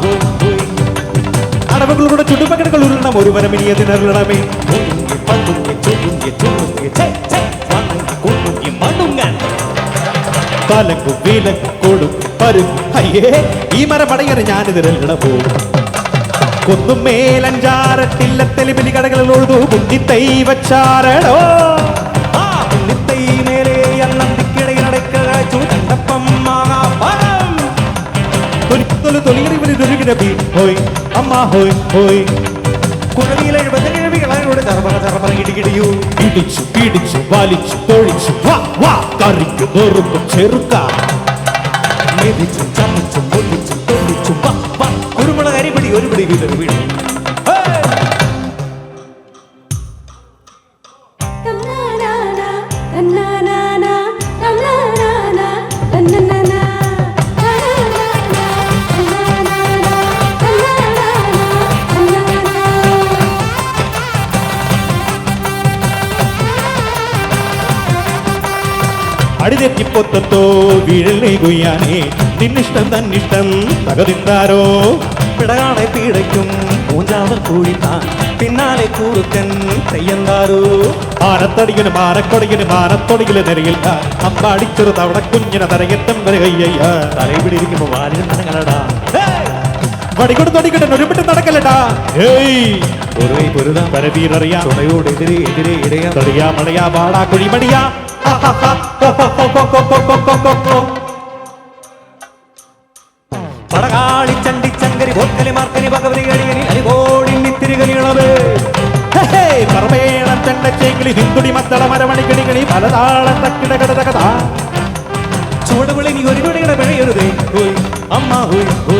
ഹോയ് അടവുകളുടെ ചുടുപകടകൾ ഉരുളണം ഒരു വരമിനിയതിനരുളണമേ ഒടുങ്ങി തലക്കും കൊടും വിലക്കു കൊടുക്കും പരുങ്ങി അയ്യേ ഈ മരമടയറി ഞാനിതിരല്ലട പോകും കൊന്നും മേലഞ്ചാരത്തില്ല തെളിവിലി കടകളിൽ ഒഴുതു തൈ വച്ചാരടോ ഹോയ് അമ്മ ഹോയ് ഹോയ്. കുഴലിയിലെഴുപത് കിഴവികളോട് ചറപറ ചറപറ ഇടികിടിയൂ ഇടിച്ചു പിടിച്ചു വലിച്ചു തൊഴിച്ചു വാ വാ. കറിക്ക് വെറുപ്പ് ചെറുക്ക. മെതിച്ചും ചമച്ചു പൊള്ളിച്ചു തൊള്ളിച്ചു വാ വാ. കുരുമുളക് അരിപിടി ഒരു പിടി വീടൊരു അടിതെറ്റിപ്പൊത്തത്തോ വീഴലേ കുയ്യാനേ നിന്നിഷ്ടം തന്നിഷ്ടം തകതിന്താരോ പിടകാളെ പീടയ്ക്കും പൂഞ്ചാവർ കൂടിത്താൻ പിന്നാലെ കൂറുക്കൻ തെയ്യന്താരോ? ആനത്തടിയന് മാനക്കൊടിയന് മാനത്തൊടിയിൽ നിരയിൽ അമ്പാടിച്ചൊരു തവണ കുഞ്ഞിനെ വരെ കയ്യ തലയിപ്പിടിയിരിക്കുമ്പോ വാലിന് നടങ്ങലടാ വടികൊണ്ട് അടിക്കട്ടെ ഒരുമിട്ട് നടക്കല്ലടാ ഏയ് ഒരു കൈ പൊരുതാൻ പരവീരറിയാ തുണയോട് എതിരെ എതിരെ ഇടയാ തടിയാ മടയാ വാടാ കുഴിമടിയാ പടകാളി ചണ്ടി ചങ്കരി ഭോക്കലി മാർക്കലി ഭഗവതി അടിയനി അരികോടി നിത്തിരി കളിയണമേ പറമേളം ചെണ്ടച്ചേങ്കിളി ഹിന്ദുടി മത്തള മരമണിക്കണികളി പലതാളം തക്കിട കട കഥ നീ ഒരു പിഴയരുതേ ഹോയ് അമ്മ ഹോയ്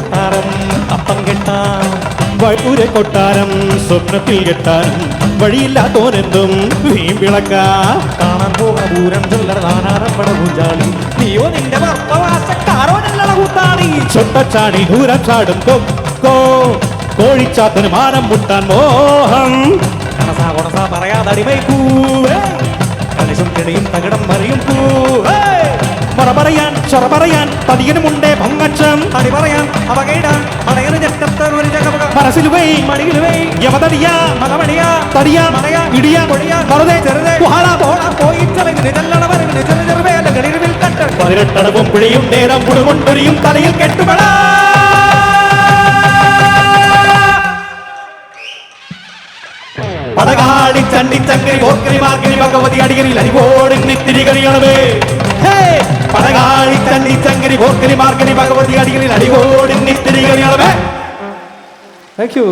കൊട്ടാരം അപ്പം കെട്ടാൻ വൈഡൂരെ കൊട്ടാരം സ്വപ്നത്തിൽ കെട്ടാനും വഴിയില്ലാത്തോരെന്തും വീമ്പിളക്ക കാണാൻ പോക പൂരം ചൊല്ലറ നാനാറപ്പട പൂഞ്ചാളി നീയോ നിന്റെ ഞങ്ങളെ കൂത്താളി ചൊട്ടച്ചാടി ദൂരം ചാടും കൊക്കോ. കോഴിച്ചാത്തന് മാനം മുട്ടാൻ മോഹം. കണസാ കൊണസാ പറയാതടിമൈ കൂവേ. കലിശും കിടയും തകിടം മറിയും പൂവേ പതിയനുമുണ്ടേ പൊങ്ങച്ചം തടി പറയാം അവകയിടാൻ മടയന് ഞെട്ടത്തൻ ഒരു ജഗമക മനസ്സിലുവേ മടിയിലുവേ യമതടിയാ മകമടിയാ തടിയാ മടയാ ഇടിയാ പൊടിയാ മറുതേ ചെറുതേ. കുഹാള പോള പോയി വരവിന് ചെറു ചെറുവേലകളിൽ കണ്ട്. പതിനെട്ടടവും പിഴയും നേരം പുടുകൊണ്ടൊരിയും തലയിൽ കെട്ടുപട പടകാടി ചണ്ടി ചങ്കരി പോക്കരി മാർക്കരി ഭഗവതി അടികരിൽ അരികോടി നിത്തിരി കളിയണമേ! പടകാളി ചണ്ടി ചങ്കരി പോക്കരി മാർക്കരി ഭഗവതി അടികളിൽ അടികോടി നിത്തിരി കളിയണമേ താങ്ക് യു